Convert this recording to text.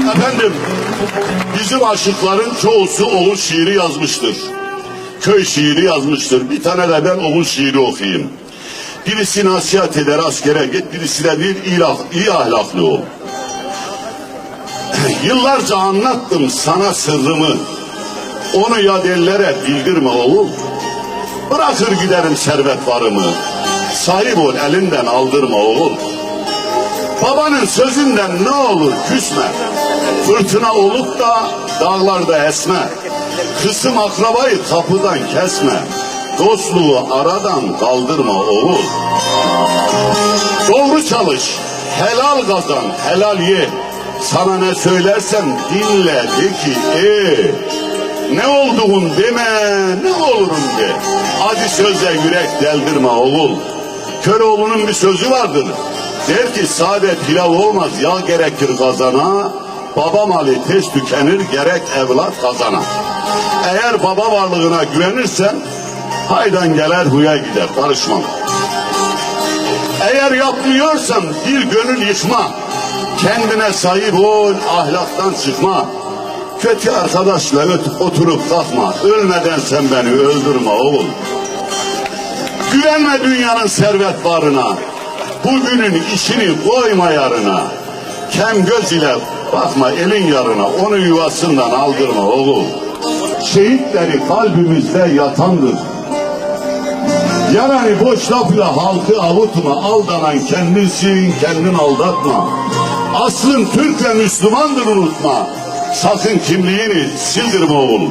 Efendim, bizim aşıkların çoğusu oğul şiiri yazmıştır. Köy şiiri yazmıştır. Bir tane de ben oğul şiiri okuyayım. Birisi nasihat eder askere git, birisi de bir ilah, iyi ahlaklı ol. Yıllarca anlattım sana sırrımı. Onu ya dellere bildirme oğul. Bırakır giderim servet varımı. Sahip ol elinden aldırma oğul. Babanın sözünden ne olur küsme. Fırtına olup da dağlarda esme. Kısım akrabayı kapıdan kesme. Dostluğu aradan kaldırma oğul. Doğru çalış, helal kazan, helal ye. Sana ne söylersem dinle de ki ee. Ne olduğun deme, ne olurum de. Acı söze yürek deldirme oğul. Köroğlu'nun bir sözü vardır. Der ki sade pilav olmaz, yağ gerekir kazana. Baba malı tez tükenir, gerek evlat kazana. Eğer baba varlığına güvenirsen, haydan gelir huya gider, karışmam. Eğer yapmıyorsan bir gönül yıkma. Kendine sahip ol, ahlaktan çıkma. Kötü arkadaşla oturup kalkma. Ölmeden sen beni öldürme oğul. Güvenme dünyanın servet varına. Bugünün işini koyma yarına. Kem göz ile bakma elin yarına. Onu yuvasından aldırma oğul. Şehitleri kalbimizde yatandır. Yarani boş lafla halkı avutma, aldanan kendinsin, kendin aldatma. Aslın Türk ve Müslümandır unutma. Sakın kimliğini sildirme oğul.